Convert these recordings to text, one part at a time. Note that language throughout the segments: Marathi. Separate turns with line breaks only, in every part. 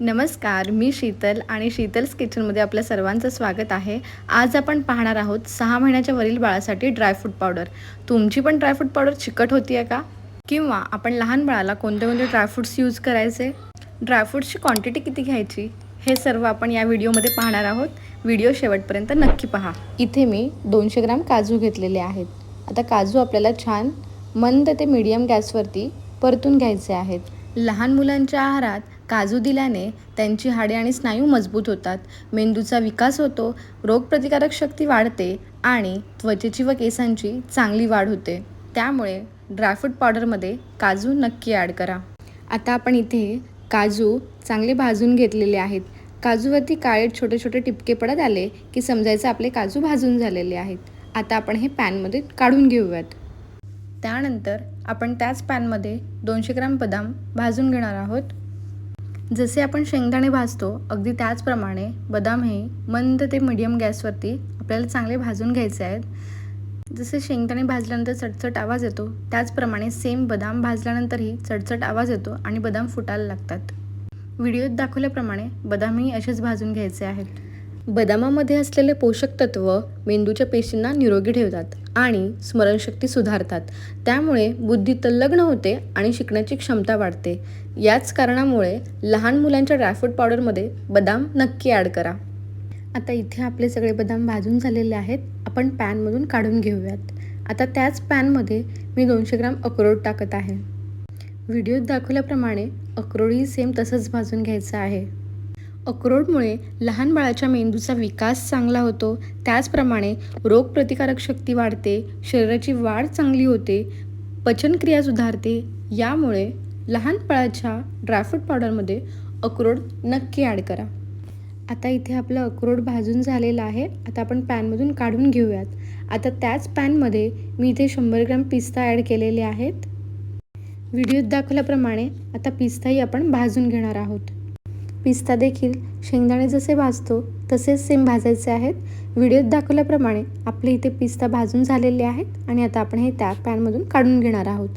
नमस्कार मी शीतल आणि शीतल्स किचनमध्ये आपल्या सर्वांचं स्वागत आहे. आज आपण पाहणार आहोत सहा महिन्याच्या वरील बाळासाठी ड्रायफ्रूट पावडर तुमची पण ड्रायफ्रूट पावडर चिकट होती आहे का? किंवा आपण लहान बाळाला कोणते कोणते ड्रायफ्रूट्स यूज करायचे? ड्रायफ्रूट्सची क्वांटिटी किती घ्यायची? हे सर्व आपण या व्हिडिओमध्ये पाहणार आहोत. व्हिडिओ शेवटपर्यंत नक्की पहा. इथे मी दोनशे ग्राम काजू घेतलेले आहेत. आता काजू आपल्याला छान मंद ते मीडियम गॅसवरती परतून घ्यायचे आहेत. लहान मुलांच्या आहारात काजू दिल्याने त्यांची हाडे आणि स्नायू मजबूत होतात. मेंदूचा विकास होतो रोगप्रतिकारक शक्ती वाढते आणि त्वचेची व केसांची चांगली वाढ होते. त्यामुळे ड्रायफ्रूट पावडरमध्ये काजू नक्की ॲड करा. आता आपण इथे काजू चांगले भाजून घेतलेले आहेत. काजूवरती काळे छोटे छोटे टिपके पडत आले की समजायचं आपले काजू भाजून झालेले आहेत. आता आपण हे पॅनमध्ये काढून घेऊयात. त्यानंतर आपण त्याच पॅनमध्ये दोनशे ग्राम बदाम भाजून घेणार आहोत. जसे आपण शेंगदाणे भाजतो अगदी त्याचप्रमाणे बदाम हे मंद ते मिडियम गॅसवरती आपल्याला चांगले भाजून घ्यायचे आहेत. जसे शेंगदाणे भाजल्यानंतर चटचट आवाज येतो त्याचप्रमाणे सेम बदाम भाजल्यानंतरही चटचट आवाज येतो आणि बदाम फुटायला लागतात. व्हिडिओत दाखवल्याप्रमाणे बदामही असेच भाजून घ्यायचे आहेत. बदामामध्ये असलेले पोषक तत्व मेंदूच्या पेशींना निरोगी ठेवतात आणि स्मरणशक्ती सुधारतात. त्यामुळे बुद्धी तल्लग्न होते आणि शिकण्याची क्षमता वाढते. याच कारणामुळे लहान मुलांच्या ड्रायफ्रूट पावडरमध्ये बदाम नक्की ॲड करा. आता इथे आपले सगळे बदाम भाजून झालेले आहेत. आपण पॅनमधून काढून घेऊयात. आता त्याच पॅनमध्ये मी दोनशे ग्राम अक्रोड टाकत आहे. व्हिडिओत दाखवल्याप्रमाणे अक्रोडही सेम तसंच भाजून घ्यायचं आहे. अक्रोडमुळे लहान बाळाच्या मेंदूचा विकास चांगला होतो. त्याचप्रमाणे रोगप्रतिकारक शक्ती वाढते शरीराची वाढ चांगली होते पचनक्रिया सुधारते. यामुळे लहान बाळाच्या ड्रायफ्रूट पावडरमध्ये अक्रोड नक्की ॲड करा. आता इथे आपलं अक्रोड भाजून झालेलं आहे. आता आपण पॅनमधून काढून घेऊयात. आता त्याच पॅनमध्ये मी इथे शंभर ग्राम पिस्ता ॲड केलेले आहेत. व्हिडिओत दाखवल्याप्रमाणे आता पिस्ताही आपण भाजून घेणार आहोत. पिस्ता देखील शेंगदाणे जसे भाजतो तसेच सेम भाजायचे आहेत. व्हिडिओत दाखवल्याप्रमाणे आपले इथे पिस्ता भाजून झालेले आहेत आणि आता आपण हे त्या पॅनमधून काढून घेणार आहोत.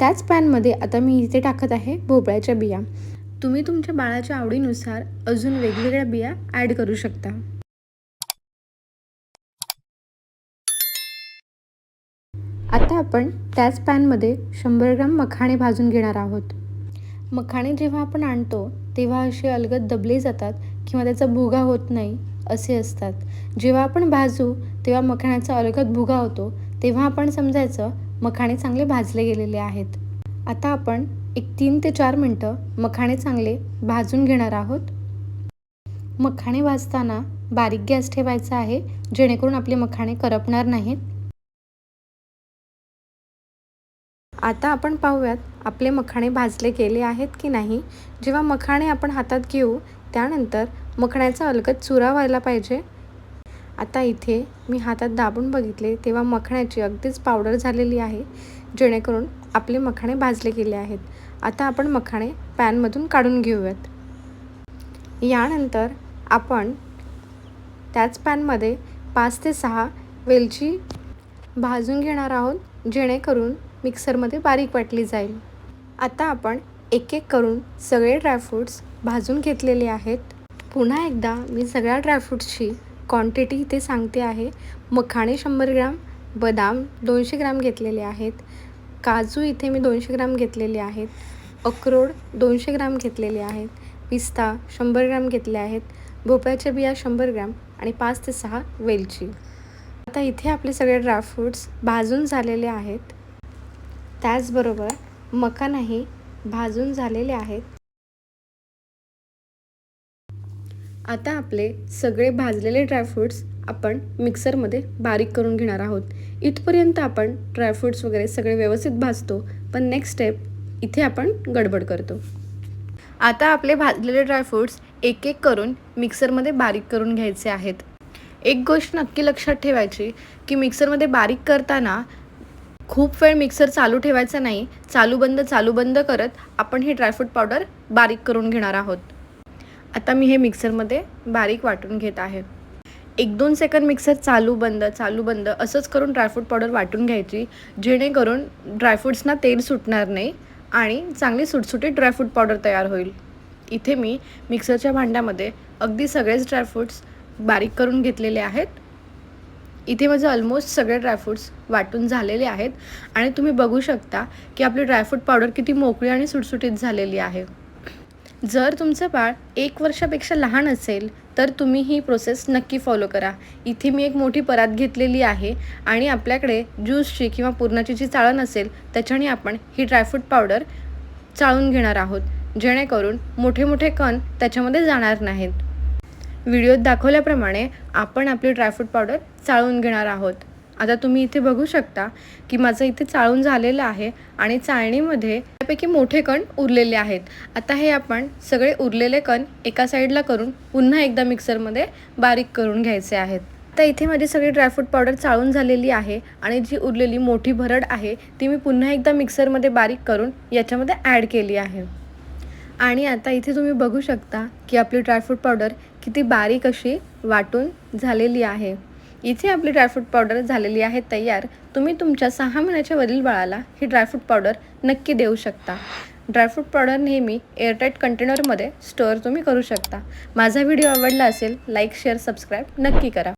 त्याच पॅनमध्ये आता मी इथे टाकत आहे भोपळ्याच्या बिया. तुम्ही तुमच्या बाळाच्या आवडीनुसार अजून वेगवेगळ्या बिया ॲड करू शकता. आता आपण त्याच पॅनमध्ये शंभर ग्राम मखाणे भाजून घेणार आहोत. मखाणे जेव्हा आपण आणतो तेव्हा असे अलगद दबले जातात किंवा त्याचा भुगा होत नाही असे असतात. जेव्हा आपण भाजू तेव्हा मखाण्याचा अलगद भुगा होतो तेव्हा आपण समजायचं मखाणे चांगले भाजले गेलेले आहेत. आता आपण एक तीन ते चार मिनटं मखाणे चांगले भाजून घेणार आहोत. मखाणे भाजताना बारीक गॅस ठेवायचा आहे जेणेकरून आपले मखाणे करपणार नाहीत. आता आपण पाहूयात आपले मखाणे भाजले गेले आहेत की नाही? जेव्हा मखाणे आपण हातात घेऊ त्यानंतर मखण्याचा अलगद चुरा व्हायला पाहिजे. आता इथे मी हातात दाबून बघितले तेव्हा मखण्याची अगदीच पावडर झालेली आहे जेणेकरून आपले मखाणे भाजले गेले आहेत. आता आपण मखाणे पॅनमधून काढून घेऊयात. यानंतर आपण त्याच पॅनमध्ये पाच ते सहा वेलची भाजून घेणार आहोत जेणेकरून मिक्सरमध्ये बारीक वाटली जाईल. आता आपण एक एक करून सगळे ड्रायफ्रूट्स भाजून घेतलेले आहेत. पुन्हा एकदा मी सगळ्या ड्रायफ्रूट्सची क्वांटिटी इथे सांगते आहे. मखाणे शंभर ग्राम बदाम दोनशे ग्राम घेतलेले आहेत. काजू इथे मी दोनशे ग्राम घेतलेले आहेत. अक्रोड दोनशे ग्राम घेतलेले आहेत. पिस्ता शंभर ग्राम घेतले आहेत. भोपळ्याच्या बिया शंभर ग्राम आणि पाच ते सहा वेलची. आता इथे आपले सगळे ड्रायफ्रूट्स भाजून झालेले आहेत. त्याचबरोबर मखानाही भाजून झालेले आहेत. आता आपले सगळे भाजलेले ड्रायफ्रूट्स आपण मिक्सरमध्ये बारीक करून घेणार आहोत. इथपर्यंत आपण ड्रायफ्रूट्स वगैरे सगळे व्यवस्थित भाजतो पण नेक्स्ट स्टेप इथे आपण गडबड करतो. आता आपले भाजलेले ड्रायफ्रूट्स एक एक करून मिक्सरमध्ये बारीक करून घ्यायचे आहेत. एक गोष्ट नक्की लक्षात ठेवायची की मिक्सरमध्ये बारीक करताना खूप वेळ मिक्सर चालू ठेवायचा नाही. चालू बंद चालू बंद करत आपण ही ड्रायफ्रूट पावडर बारीक करून घेणार आहोत. आता मी हे मिक्सरमध्ये बारीक वाटून घेत आहे. एक दोन सेकंद मिक्सर चालू बंद चालू बंद असंच करून ड्रायफ्रूट पावडर वाटून घ्यायची जेणेकरून ड्रायफ्रूट्सना तेल सुटणार नाही आणि चांगली सुटसुटीत ड्रायफ्रूट पावडर तयार होईल. इथे मी मिक्सरच्या भांड्यामध्ये अगदी सगळेच ड्रायफ्रूट्स बारीक करून घेतलेले आहेत. इथे माझं ऑलमोस्ट सगळे ड्रायफ्रूट्स वाटून झालेले आहेत. आणि तुम्ही बघू शकता की आपली ड्रायफ्रूट पावडर किती मोकळी आणि सुटसुटीत झालेली आहे. जर तुमचं बाळ एक वर्षापेक्षा लहान असेल तर तुम्ही ही प्रोसेस नक्की फॉलो करा. इथे मी एक मोठी परात घेतलेली आहे आणि आपल्याकडे ज्यूसची किंवा पुरणाची जी चाळण असेल त्याच्याने आपण ही ड्रायफ्रूट पावडर चाळून घेणार आहोत. जेणेकरून मोठे मोठे कण त्याच्यामध्ये जाणार नाहीत. व्हिडिओत दाखवल्याप्रमाणे आपण आपली ड्रायफ्रूट पावडर चाळून घेणार आहोत. आता तुम्ही इथे बघू शकता की माझं इथे चाळून झालेलं आहे आणि चाळणीमध्ये त्यापैकी मोठे कण उरलेले आहेत. आता हे आपण सगळे उरलेले कण एका साईडला करून पुन्हा एकदा मिक्सरमध्ये बारीक करून घ्यायचे आहेत. आता इथे माझी सगळी ड्रायफ्रूट पावडर चाळून झालेली आहे आणि जी उरलेली मोठी भरड आहे ती मी पुन्हा एकदा मिक्सरमध्ये बारीक करून याच्यामध्ये ॲड केली आहे. आणि आता इथे तुम्ही बघू शकता की आपली ड्रायफ्रूट पावडर किती बारीक अशी वाटून झालेली आहे. इथे आपली ड्रायफ्रूट पावडर झालेली आहे तयार. तुम्ही तुमच्या सहा महिन्याच्या वरील बाळाला ही ड्रायफ्रूट पावडर नक्की देऊ शकता. ड्रायफ्रूट पावडर नेहमी एअरटाईट कंटेनरमध्ये स्टोअर तुम्ही करू शकता. माझा व्हिडिओ आवडला असेल लाईक शेअर सबस्क्राईब नक्की करा.